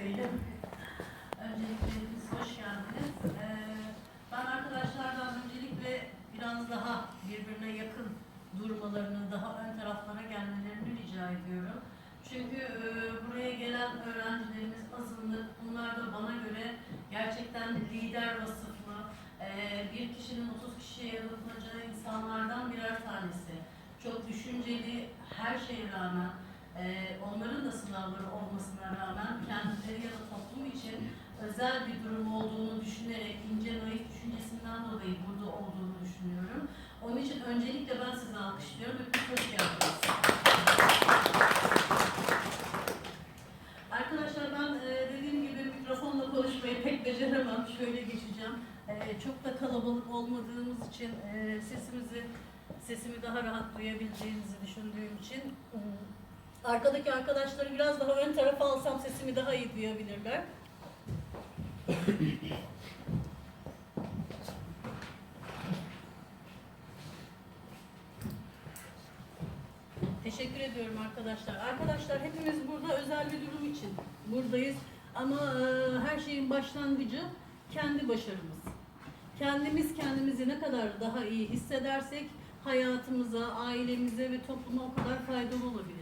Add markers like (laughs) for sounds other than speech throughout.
Bey'le. Öncelikle hepiniz hoş geldiniz. Ee, ben arkadaşlardan öncelikle biraz daha birbirine yakın durmalarını, daha ön taraflara gelmelerini rica ediyorum. Çünkü e, buraya gelen öğrencilerimiz azınlık. Bunlar da bana göre gerçekten lider vasıflı, e, bir kişinin 30 kişiye yalınacağı insanlardan birer tanesi. Çok düşünceli, her şeye rağmen, e, onların da sınavları olmasına rağmen kendileri ya da toplum için özel bir durum olduğunu düşünerek ince naif düşüncesinden dolayı burada olduğunu düşünüyorum. Onun için öncelikle ben sizi alkışlıyorum. Hepiniz hoş geldiniz. Arkadaşlar ben e, dediğim gibi mikrofonla konuşmayı pek beceremem. Şöyle geçeceğim. E, çok da kalabalık olmadığımız için e, sesimizi sesimi daha rahat duyabileceğinizi düşündüğüm için arkadaki arkadaşları biraz daha ön tarafa alsam sesimi daha iyi duyabilirler. Teşekkür ediyorum arkadaşlar. Arkadaşlar hepimiz burada özel bir durum için buradayız. Ama e, her şeyin başlangıcı kendi başarımız. Kendimiz kendimizi ne kadar daha iyi hissedersek hayatımıza, ailemize ve topluma o kadar faydalı olabiliriz.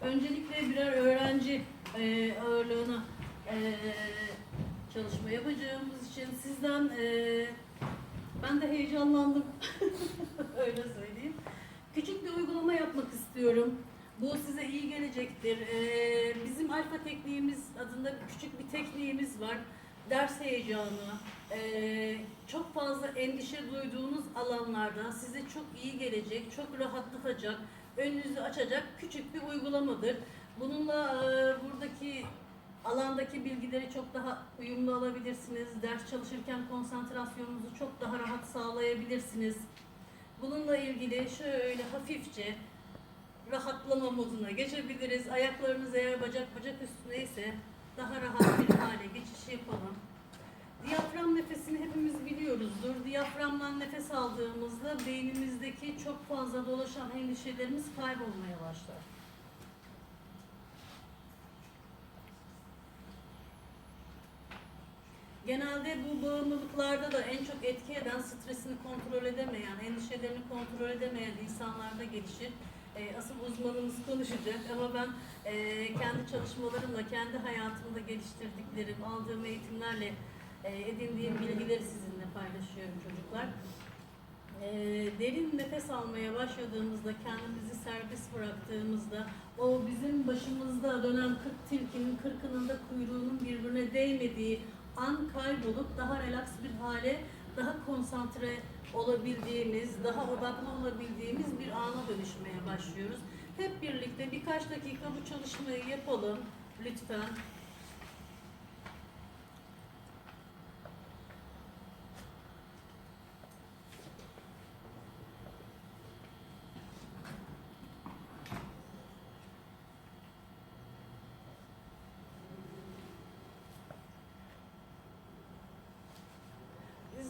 Öncelikle birer öğrenci e, ağırlığına e, çalışma yapacağımız için sizden e, ben de heyecanlandım. (laughs) Öyle söyleyeyim. Küçük bir uygulama yapmak istiyorum. Bu size iyi gelecektir. Ee, bizim alfa tekniğimiz adında küçük bir tekniğimiz var. Ders heyecanı, ee, çok fazla endişe duyduğunuz alanlarda size çok iyi gelecek, çok rahatlatacak, önünüzü açacak küçük bir uygulamadır. Bununla buradaki alandaki bilgileri çok daha uyumlu alabilirsiniz. Ders çalışırken konsantrasyonunuzu çok daha rahat sağlayabilirsiniz. Bununla ilgili şöyle hafifçe rahatlama moduna geçebiliriz. Ayaklarınız eğer bacak bacak üstündeyse daha rahat bir hale geçiş yapalım. Diyafram nefesini hepimiz biliyoruzdur. Diyaframdan nefes aldığımızda beynimizdeki çok fazla dolaşan endişelerimiz kaybolmaya başlar. Genelde bu bağımlılıklarda da en çok etki eden stresini kontrol edemeyen, endişelerini kontrol edemeyen insanlarda gelişir. E, asıl uzmanımız konuşacak ama ben e, kendi çalışmalarımla, kendi hayatımda geliştirdiklerim, aldığım eğitimlerle edindiğim bilgileri sizinle paylaşıyorum çocuklar. E, derin nefes almaya başladığımızda, kendimizi serbest bıraktığımızda, o bizim başımızda dönen 40 tilkinin kırkının da kuyruğunun birbirine değmediği an kaybolup daha relax bir hale, daha konsantre olabildiğimiz, daha odaklı olabildiğimiz bir ana dönüşmeye başlıyoruz. Hep birlikte birkaç dakika bu çalışmayı yapalım lütfen.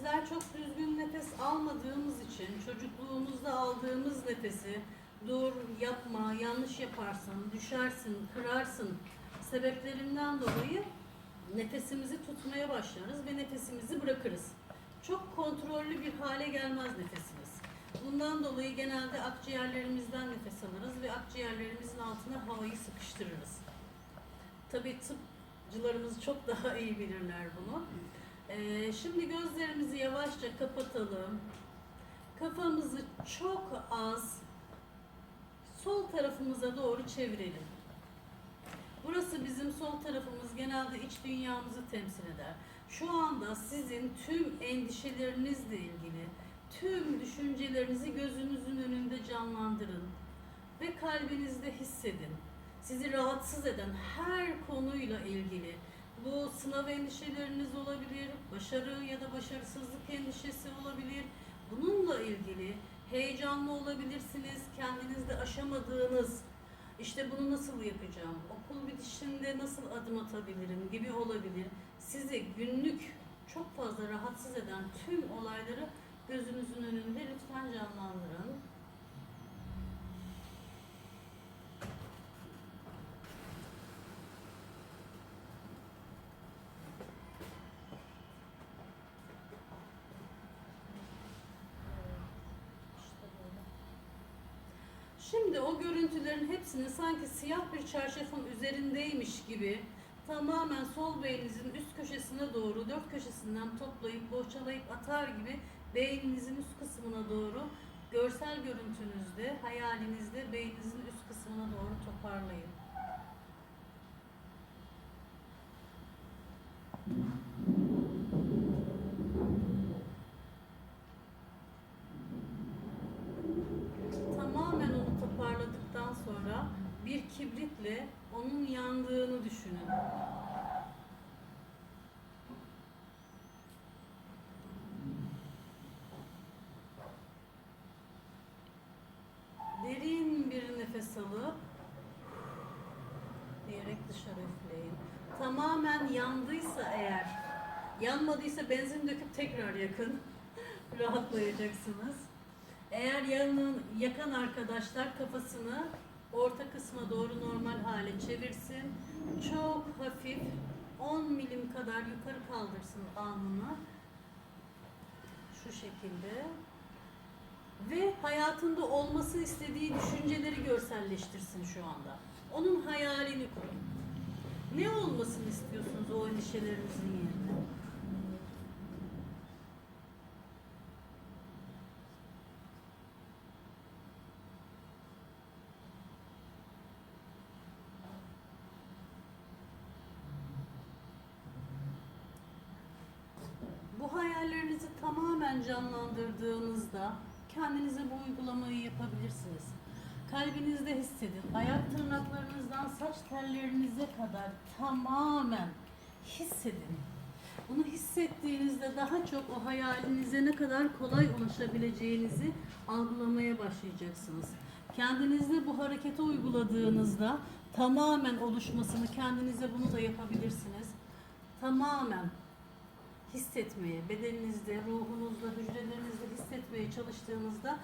Bizler çok düzgün nefes almadığımız için çocukluğumuzda aldığımız nefesi dur, yapma, yanlış yaparsın, düşersin, kırarsın sebeplerinden dolayı nefesimizi tutmaya başlarız ve nefesimizi bırakırız. Çok kontrollü bir hale gelmez nefesimiz. Bundan dolayı genelde akciğerlerimizden nefes alırız ve akciğerlerimizin altına havayı sıkıştırırız. Tabii tıpçılarımız çok daha iyi bilirler bunu. Ee, şimdi gözlerimizi yavaşça kapatalım. Kafamızı çok az sol tarafımıza doğru çevirelim. Burası bizim sol tarafımız genelde iç dünyamızı temsil eder. Şu anda sizin tüm endişelerinizle ilgili tüm düşüncelerinizi gözünüzün önünde canlandırın ve kalbinizde hissedin. Sizi rahatsız eden her konuyla ilgili bu sınav endişeleriniz olabilir, başarı ya da başarısızlık endişesi olabilir. Bununla ilgili heyecanlı olabilirsiniz, kendinizde aşamadığınız, işte bunu nasıl yapacağım, okul bitişinde nasıl adım atabilirim gibi olabilir. Sizi günlük çok fazla rahatsız eden tüm olayları gözünüzün önünde lütfen canlandırın. Şimdi o görüntülerin hepsini sanki siyah bir çarşafın üzerindeymiş gibi tamamen sol beyninizin üst köşesine doğru dört köşesinden toplayıp bohçalayıp atar gibi beyninizin üst kısmına doğru görsel görüntünüzde, hayalinizde beyninizin üst kısmına doğru toparlayın. Tamamen onu toparladıktan sonra bir kibritle onun yandığını düşünün. Derin bir nefes alıp diyerek dışarı üfleyin. Tamamen yandıysa eğer, yanmadıysa benzin döküp tekrar yakın. (laughs) Rahatlayacaksınız. Eğer yanın, yakan arkadaşlar kafasını orta kısma doğru normal hale çevirsin. Çok hafif 10 milim kadar yukarı kaldırsın alnını. Şu şekilde. Ve hayatında olması istediği düşünceleri görselleştirsin şu anda. Onun hayalini kurun. Ne olmasını istiyorsunuz o endişelerinizin yerine? Bu hayallerinizi tamamen canlandırdığınızda kendinize bu uygulamayı yapabilirsiniz. Kalbinizde hissedin. Ayak tırnaklarınızdan saç tellerinize kadar tamamen hissedin. Bunu hissettiğinizde daha çok o hayalinize ne kadar kolay ulaşabileceğinizi algılamaya başlayacaksınız. Kendinizde bu hareketi uyguladığınızda tamamen oluşmasını kendinize bunu da yapabilirsiniz. Tamamen hissetmeye, bedeninizde, ruhunuzda, hücrelerinizde hissetmeye çalıştığınızda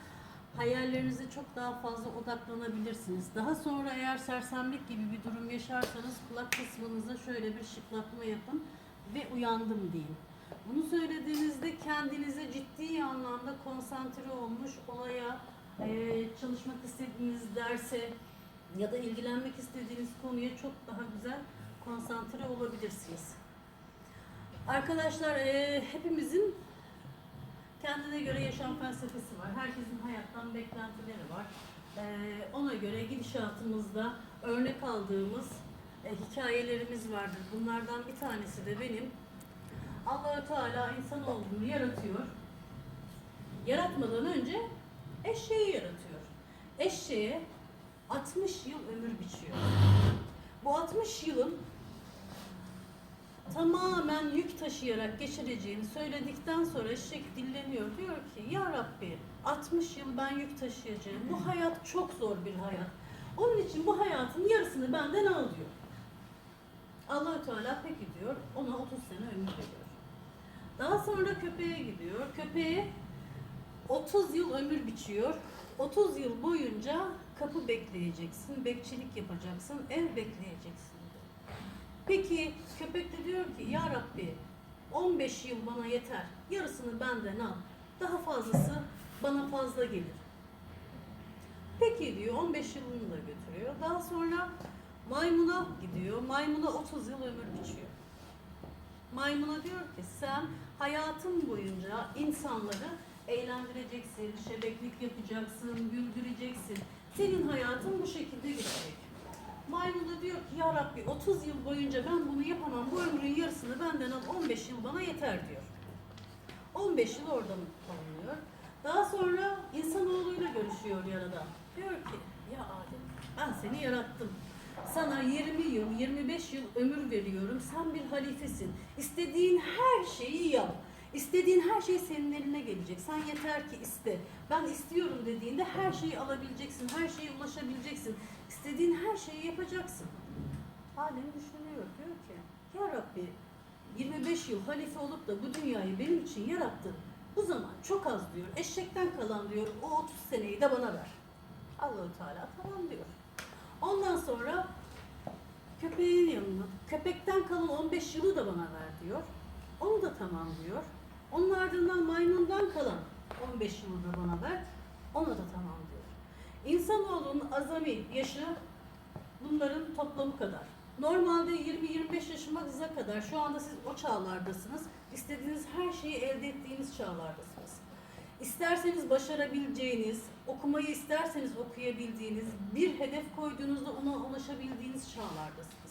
hayallerinize çok daha fazla odaklanabilirsiniz. Daha sonra eğer sersemlik gibi bir durum yaşarsanız kulak kısmınıza şöyle bir şıklatma yapın ve uyandım deyin. Bunu söylediğinizde kendinize ciddi anlamda konsantre olmuş olaya, eee, çalışmak istediğiniz derse ya da ilgilenmek istediğiniz konuya çok daha güzel konsantre olabilirsiniz. Arkadaşlar eee, hepimizin kendine göre yaşam felsefesi var. Herkesin hayattan beklentileri var. Eee, ona göre gidişatımızda örnek aldığımız e, hikayelerimiz vardır. Bunlardan bir tanesi de benim. Allahü Teala insanoğlunu yaratıyor. Yaratmadan önce eşeği yaratıyor. Eşeğe 60 yıl ömür biçiyor. Bu 60 yılın tamamen yük taşıyarak geçireceğini söyledikten sonra eşek dilleniyor. Diyor ki ya Rabbi 60 yıl ben yük taşıyacağım. Bu hayat çok zor bir hayat. Onun için bu hayatın yarısını benden al diyor. allah Teala peki diyor. Ona 30 sene ömür veriyor. Daha sonra köpeğe gidiyor. Köpeğe 30 yıl ömür biçiyor. 30 yıl boyunca kapı bekleyeceksin, bekçilik yapacaksın, ev bekleyeceksin. Peki köpek de diyor ki ya Rabbi 15 yıl bana yeter. Yarısını benden al. Daha fazlası bana fazla gelir. Peki diyor 15 yılını da götürüyor. Daha sonra maymuna gidiyor. Maymuna 30 yıl ömür biçiyor. Maymuna diyor ki sen hayatın boyunca insanları eğlendireceksin, şebeklik yapacaksın, güldüreceksin. Senin hayatın bu şekilde geçecek. Maymun diyor ki ya Rabbi 30 yıl boyunca ben bunu yapamam. Bu ömrün yarısını benden al 15 yıl bana yeter diyor. 15 yıl orada kalıyor. Daha sonra insanoğluyla görüşüyor Yaradan. Diyor ki ya Adem ben seni yarattım. Sana 20 yıl, 25 yıl ömür veriyorum. Sen bir halifesin. İstediğin her şeyi yap. İstediğin her şey senin eline gelecek. Sen yeter ki iste. Ben istiyorum dediğinde her şeyi alabileceksin. Her şeye ulaşabileceksin. İstediğin her şeyi yapacaksın. Adem düşünüyor. Diyor ki ya Rabbi 25 yıl halife olup da bu dünyayı benim için yarattın. Bu zaman çok az diyor. Eşekten kalan diyor. O 30 seneyi de bana ver. Allahu Teala tamam diyor. Ondan sonra köpeğin yanına, köpekten kalan 15 yılı da bana ver diyor. Onu da tamam diyor. Onun ardından maymundan kalan 15 yılı da bana ver. Ona da tamam diyor. İnsanoğlunun azami yaşı bunların toplamı kadar. Normalde 20-25 yaşınıza kadar şu anda siz o çağlardasınız. İstediğiniz her şeyi elde ettiğiniz çağlardasınız. İsterseniz başarabileceğiniz, okumayı isterseniz okuyabildiğiniz, bir hedef koyduğunuzda ona ulaşabildiğiniz çağlardasınız.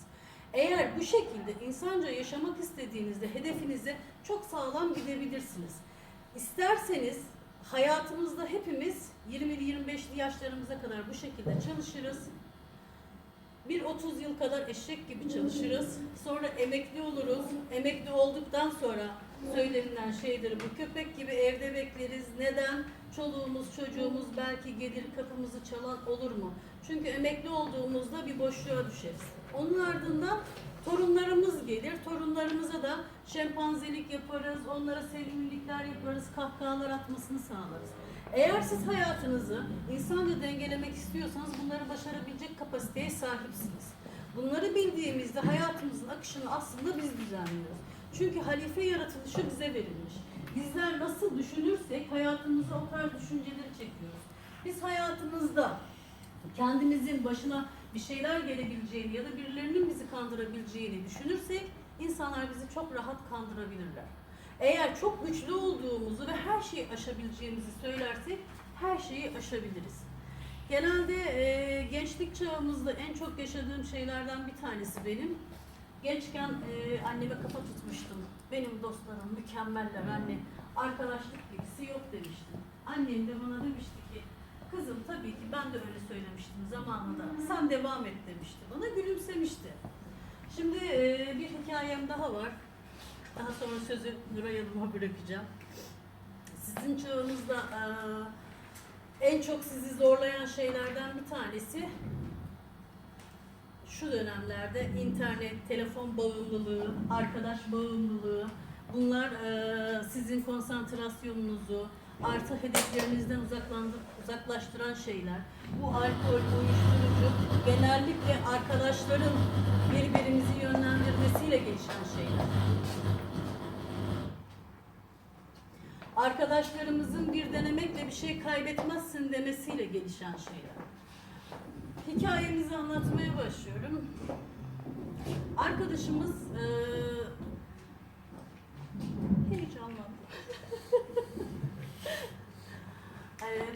Eğer bu şekilde insanca yaşamak istediğinizde hedefinize çok sağlam gidebilirsiniz. İsterseniz hayatımızda hepimiz 20'li 25'li yaşlarımıza kadar bu şekilde çalışırız. Bir 30 yıl kadar eşek gibi çalışırız. Sonra emekli oluruz. Emekli olduktan sonra söylenilen şeyleri bu köpek gibi evde bekleriz. Neden? Çoluğumuz, çocuğumuz belki gelir kapımızı çalan olur mu? Çünkü emekli olduğumuzda bir boşluğa düşeriz. Onun ardından torunlarımız gelir. Torunlarımıza da şempanzelik yaparız, onlara sevimlilikler yaparız, kahkahalar atmasını sağlarız. Eğer siz hayatınızı insanca dengelemek istiyorsanız bunları başarabilecek kapasiteye sahipsiniz. Bunları bildiğimizde hayatımızın akışını aslında biz düzenliyoruz. Çünkü halife yaratılışı bize verilmiş. Bizler nasıl düşünürsek hayatımıza o tarz düşünceleri çekiyoruz. Biz hayatımızda kendimizin başına bir şeyler gelebileceğini ya da birilerinin bizi kandırabileceğini düşünürsek insanlar bizi çok rahat kandırabilirler. Eğer çok güçlü olduğumuzu ve her şeyi aşabileceğimizi söylersek her şeyi aşabiliriz. Genelde e, gençlik çağımızda en çok yaşadığım şeylerden bir tanesi benim. Gençken e, anneme kafa tutmuştum. Benim dostlarım mükemmeller anne. Arkadaşlık gibisi yok demiştim. Annem de bana demişti kızım tabii ki ben de öyle söylemiştim zamanında. Sen devam et demişti. Bana gülümsemişti. Şimdi e, bir hikayem daha var. Daha sonra sözü Nuray Hanım'a bırakacağım. Sizin çağınızda e, en çok sizi zorlayan şeylerden bir tanesi şu dönemlerde internet, telefon bağımlılığı, arkadaş bağımlılığı, bunlar e, sizin konsantrasyonunuzu, artı hedeflerinizden uzaklaştıran şeyler. Bu alkol, uyuşturucu, genellikle arkadaşların birbirimizi yönlendirmesiyle gelişen şeyler. Arkadaşlarımızın bir denemekle bir şey kaybetmezsin demesiyle gelişen şeyler. Hikayemizi anlatmaya başlıyorum. Arkadaşımız eee heyecanlandı.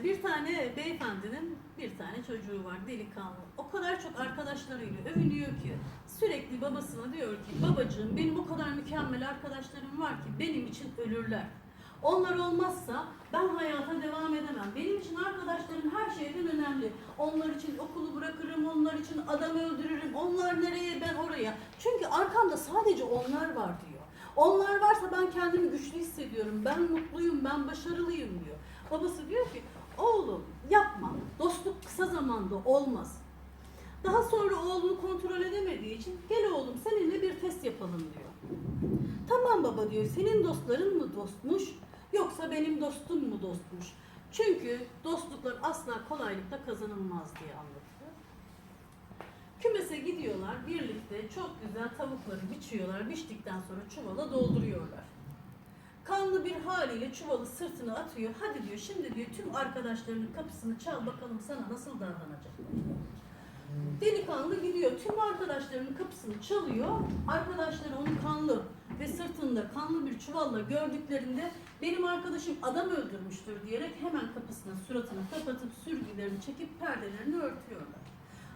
Bir tane beyefendinin bir tane çocuğu var delikanlı. O kadar çok arkadaşlarıyla övünüyor ki sürekli babasına diyor ki babacığım benim o kadar mükemmel arkadaşlarım var ki benim için ölürler. Onlar olmazsa ben hayata devam edemem. Benim için arkadaşlarım her şeyden önemli. Onlar için okulu bırakırım, onlar için adam öldürürüm. Onlar nereye ben oraya. Çünkü arkamda sadece onlar var diyor. Onlar varsa ben kendimi güçlü hissediyorum. Ben mutluyum, ben başarılıyım diyor. Babası diyor ki oğlum yapma. Dostluk kısa zamanda olmaz. Daha sonra oğlunu kontrol edemediği için gel oğlum seninle bir test yapalım diyor. Tamam baba diyor senin dostların mı dostmuş yoksa benim dostum mu dostmuş? Çünkü dostluklar asla kolaylıkla kazanılmaz diye anlatıyor. Kümese gidiyorlar birlikte çok güzel tavukları biçiyorlar. Biçtikten sonra çuvala dolduruyorlar. Kanlı bir haliyle çuvalı sırtına atıyor. Hadi diyor şimdi diyor tüm arkadaşlarının kapısını çal bakalım sana nasıl davranacak. Delikanlı gidiyor. Tüm arkadaşlarının kapısını çalıyor. Arkadaşları onu kanlı ve sırtında kanlı bir çuvalla gördüklerinde benim arkadaşım adam öldürmüştür diyerek hemen kapısına suratını kapatıp sürgülerini çekip perdelerini örtüyorlar.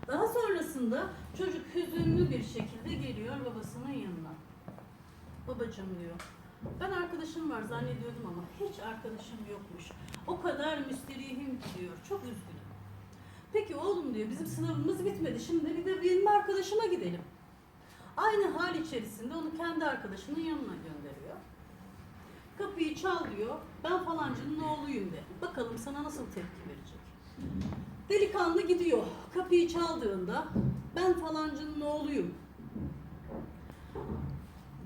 Daha sonrasında çocuk hüzünlü bir şekilde geliyor babasının yanına. Babacığım diyor. Ben arkadaşım var zannediyordum ama hiç arkadaşım yokmuş. O kadar müsterihim ki diyor. Çok üzgünüm. Peki oğlum diyor bizim sınavımız bitmedi. Şimdi bir de benim arkadaşıma gidelim. Aynı hal içerisinde onu kendi arkadaşının yanına gönderiyor. Kapıyı çal diyor. Ben falancının oğluyum de. Bakalım sana nasıl tepki verecek. Delikanlı gidiyor. Kapıyı çaldığında ben falancının oğluyum.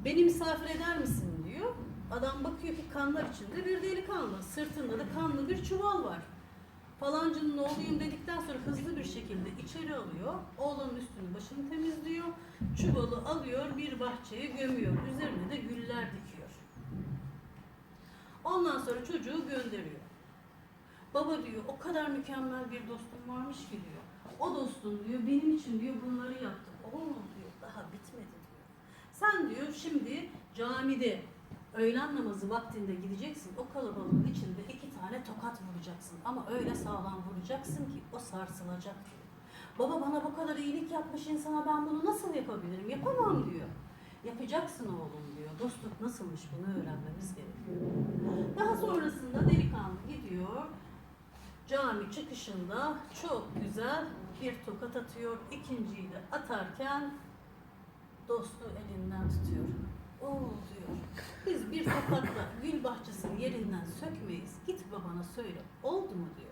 Beni misafir eder misin diyor. Adam bakıyor ki kanlar içinde bir delikanlı. Sırtında da kanlı bir çuval var. Falancının oğluyum dedikten sonra hızlı bir şekilde içeri alıyor. Oğlanın üstünü başını temizliyor. Çuvalı alıyor bir bahçeye gömüyor. Üzerine de güller dikiyor. Ondan sonra çocuğu gönderiyor. Baba diyor o kadar mükemmel bir dostum varmış ki diyor. O dostum diyor benim için diyor bunları yaptı. Oğlum diyor daha bitmedi diyor. Sen diyor şimdi camide öğlen namazı vaktinde gideceksin. O kalabalığın içinde iki tane tokat vuracaksın. Ama öyle sağlam vuracaksın ki o sarsılacak diyor. Baba bana bu kadar iyilik yapmış insana ben bunu nasıl yapabilirim? Yapamam diyor. Yapacaksın oğlum diyor. Dostluk nasılmış bunu öğrenmemiz gerekiyor. Daha sonrasında delikanlı gidiyor. Cami çıkışında çok güzel bir tokat atıyor. İkinciyi de atarken dostu elinden tutuyor. Oğul diyor. Biz bir tokatla gül bahçesini yerinden sökmeyiz. Git babana söyle. Oldu mu diyor.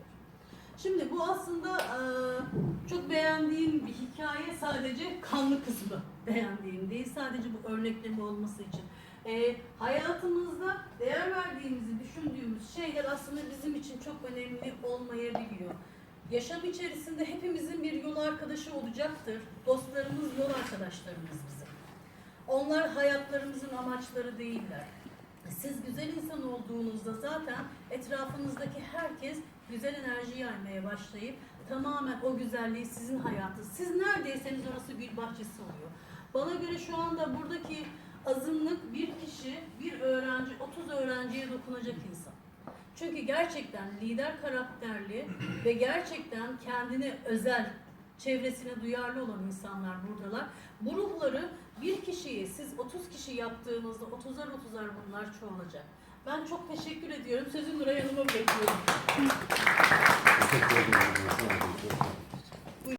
Şimdi bu aslında eee, çok beğendiğim bir hikaye sadece kanlı kısmı beğendiğim değil. Sadece bu örnekleme olması için. Eee, hayatımızda değer verdiğimizi düşündüğümüz şeyler aslında bizim için çok önemli olmayabiliyor. Yaşam içerisinde hepimizin bir yol arkadaşı olacaktır. Dostlarımız yol arkadaşlarımız bizim. Onlar hayatlarımızın amaçları değiller. Siz güzel insan olduğunuzda zaten etrafınızdaki herkes güzel enerji yaymaya başlayıp tamamen o güzelliği sizin hayatınız. Siz neredeyseniz orası gül bahçesi oluyor. Bana göre şu anda buradaki azınlık bir kişi, bir öğrenci, 30 öğrenciye dokunacak insan. Çünkü gerçekten lider karakterli ve gerçekten kendine özel, çevresine duyarlı olan insanlar buradalar. Bu ruhları bir kişiyi siz 30 kişi yaptığınızda 30'ar 30'ar bunlar çoğalacak. Ben çok teşekkür ediyorum. Sözü Nuray Hanım'a bırakıyorum.